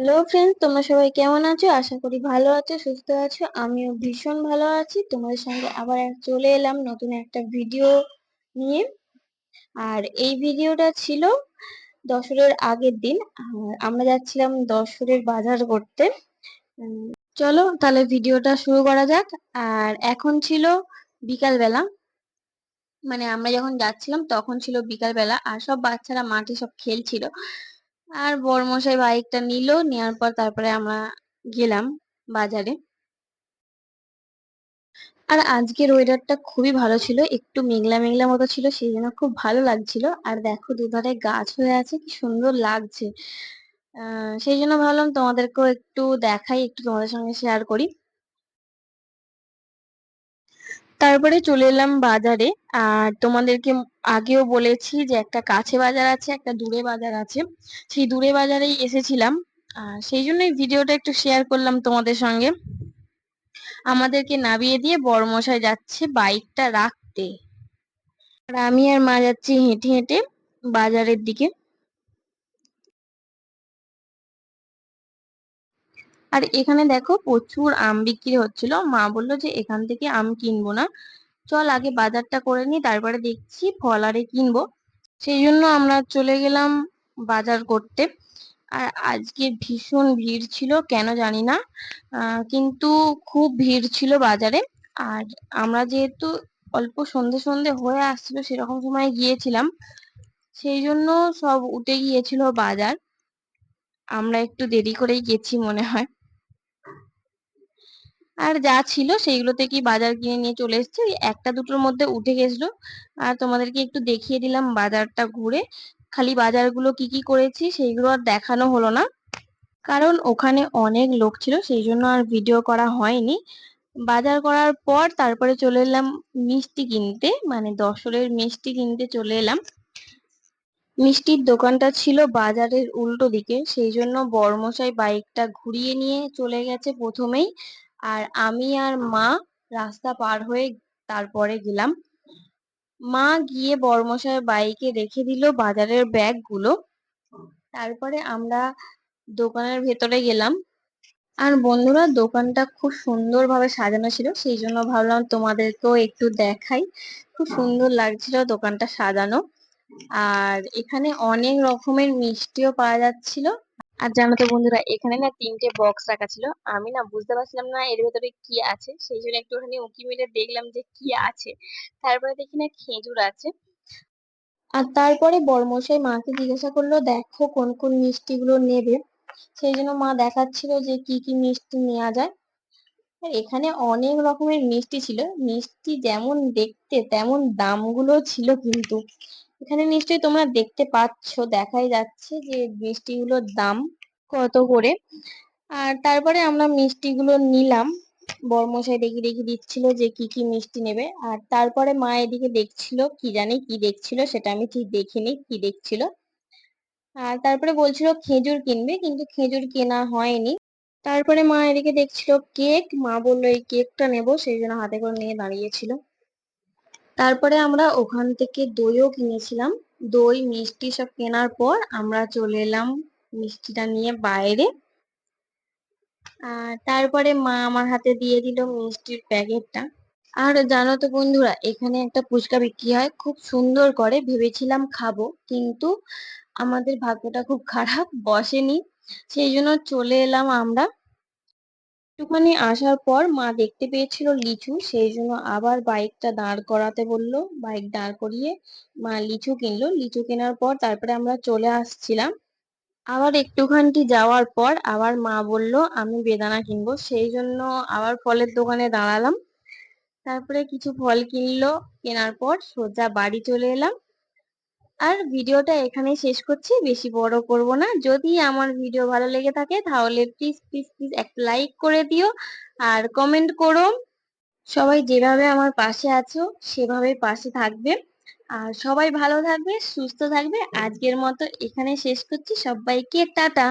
Hello friends তোমরা সবাই কেমন আছো? আশা করি ভালো আছো, সুস্থ আছো। আমিও ভীষণ ভালো আছি। তোমাদের সঙ্গে আবার চলে এলাম নতুন একটা ভিডিও নিয়ে। আর এই ভিডিওটা ছিল দশরের আগের দিন। আর আমরা যাচ্ছিলাম দশরের বাজার করতে। চলো তাহলে ভিডিওটা শুরু করা যাক। আর এখন ছিল বিকাল বেলা মানে আমরা যখন যাচ্ছিলাম তখন ছিল বিকাল বেলা আর সব বাচ্চারা মাঠে সব খেলছিল। আর বড়মশাই বাইকটা নিল, নেওয়ার পর তারপরে আমরা গেলাম বাজারে। আর আজকের ওয়েদারটা খুবই ভালো ছিল, একটু মেঘলা মেঘলা মতো ছিল, সেই জন্য খুব ভালো লাগছিল। আর দেখো দুধারে গাছ হয়ে আছে, কি সুন্দর লাগছে। সেই জন্য ভাবলাম তোমাদেরকেও একটু দেখাই, একটু তোমাদের সঙ্গে শেয়ার করি। তারপরে চলে এলাম বাজারে। আর তোমাদেরকে আগেও বলেছি যে একটা কাছে বাজার আছে, একটা দূরে বাজার আছে। সেই দূরে বাজারেই এসেছিলাম। আর সেই জন্যই ভিডিওটা একটু শেয়ার করলাম তোমাদের সঙ্গে। আমাদেরকে নামিয়ে দিয়ে বড়মশাই যাচ্ছে বাইকটা রাখতে। আর আমি আর মা যাচ্ছি হেঁটে হেঁটে বাজারের দিকে। আর এখানে দেখো প্রচুর আম বিক্রি হচ্ছিল। মা বলল যে, এখান থেকে আম কিনবো না। চল আগে বাজারটা করে নি তারপরে দেখছি ফল আরে কিনবো। সেই জন্য আমরা চলে গেলাম বাজার করতে। আর আজকে ভীষণ ভিড় ছিল, কেন জানি না। কিন্তু খুব ভিড় ছিল বাজারে। আর আমরা যেহেতু অল্প সন্ধে সন্ধে হয়ে আসছিল, সেরকম সময় গিয়েছিলাম। সেই জন্য সব উঠে গিয়েছিল বাজার। আমরা একটু দেরি করেই গেছি মনে হয়। আর যা ছিল সেইগুলো থেকেই বাজার কিনে নিয়ে চলে এসেছি? একটা দুটোর মধ্যে উঠে গেছিল। আর তোমাদেরকে একটু দেখিয়ে দিলাম বাজারটা ঘুরে। খালি বাজারগুলো কি কি করেছি সেইগুলো আর দেখানো হলো না। কারণ ওখানে অনেক লোক ছিল, সেই জন্য আর ভিডিও করা হয়নি। বাজার করার পর তারপরে চলে এলাম মিষ্টি কিনতে মানে দশরের মিষ্টি কিনতে চলে এলাম। মিষ্টির দোকানটা ছিল বাজারের উল্টো দিকে, সেই জন্য বড়মশাই বাইকটা ঘুরিয়ে নিয়ে চলে গেছে প্রথমেই। আর আমি আর মা রাস্তা পার হয়ে তারপরে গেলাম। মা গিয়ে বড়মশাই বাইকে রেখে দিল বাজারের ব্যাগগুলো। তারপরে আমরা দোকানের ভেতরে গেলাম। আর বন্ধুরা, দোকানটা খুব সুন্দরভাবে সাজানো ছিল, সেই জন্য ভাবলাম তোমাদেরকেও একটু দেখাই। খুব সুন্দর লাগছিল দোকানটা সাজানো। আর এখানে অনেক রকমের মিষ্টিও পাওয়া যাচ্ছিল। আর জানো তো বন্ধুরা, এখানে না তিনটে বক্স রাখা ছিল। আমি না বুঝতে পারছিলাম না এর ভেতরে কি আছে। সেই জন্য একটু একটুখানি উঁকি মেরে দেখলাম যে কি আছে। তারপরে দেখি না খেজুর আছে। আর তারপরে বড়মশাই মাকে জিজ্ঞাসা করল, দেখো কোন কোন মিষ্টিগুলো নেবে? সেই জন্য মা দেখাচ্ছিল যে কি কি মিষ্টি নেওয়া যায়। এখানে অনেক রকমের মিষ্টি ছিল। মিষ্টি যেমন দেখতে তেমন দামগুলো ছিল কিন্তু। এখানে নিশ্চয়ই তোমরা দেখতে পাচ্ছ, দেখাই যাচ্ছে যে মিষ্টিগুলোর দাম কত করে। আর তারপরে আমরা মিষ্টিগুলো নিলাম। বড়মশাই দেখিয়ে দেখিয়ে দিচ্ছিল যে কি কি মিষ্টি নেবে। আর তারপরে মা এদিকে দেখছিল, কি জানি কি দেখছিল, সেটা আমি ঠিক দেখিনি কি দেখছিল। আর তারপরে বলছিল খেজুর কিনবে, কিন্তু খেজুর কেনা হয়নি। তারপরে মা এদিকে দেখছিল কেক, মা বলল এই কেকটা নেব, সেই জন্য হাতে করে নিয়ে দাঁড়িয়েছিল। তারপরে আমরা ওখান থেকে দইও কিনেছিলাম। দই, মিষ্টি সব কেনার পর আমরা চলে এলাম মিষ্টিটা নিয়ে বাইরে। আর তারপরে মা আমার হাতে দিয়ে দিল মিষ্টির প্যাকেটটা। আর জানো তো বন্ধুরা, এখানে একটা ফুচকা বিক্রি হয়, খুব সুন্দর করে, ভেবেছিলাম খাব, কিন্তু আমাদের ভাগ্যটা খুব খারাপ, বসেনি। সেই জন্য চলে এলাম আমরা একটুখানি আসার পর মা দেখতে পেয়েছিল লিচু, সেই জন্য আবার বাইকটা দাঁড় করাতে বলল, বাইক দাঁড় করিয়ে মা লিচু কিনলো। লিচু কেনার পর তারপরে আমরা চলে আসছিলাম। আবার একটুখানি যাওয়ার পর আবার মা বলল, আমি বেদানা কিনবো। সেই জন্য আবার ফলের দোকানে দাঁড়ালাম। তারপরে কিছু ফল কিনলো। কেনার পর সোজা বাড়ি চলে এলাম। আর ভিডিওটা এখানে শেষ করছি। বেশি বড় করব না। যদি আমার ভিডিও ভালো লেগে থাকে তাহলে প্লিজ প্লিজ প্লিজ একটা লাইক করে দিও আর কমেন্ট করো। সবাই যেভাবে আমার পাশে আছো সেভাবে পাশে থাকবে। আর সবাই ভালো থাকবে, সুস্থ থাকবে। আজকের মতো এখানে শেষ করছি। সবাইকে টাটা।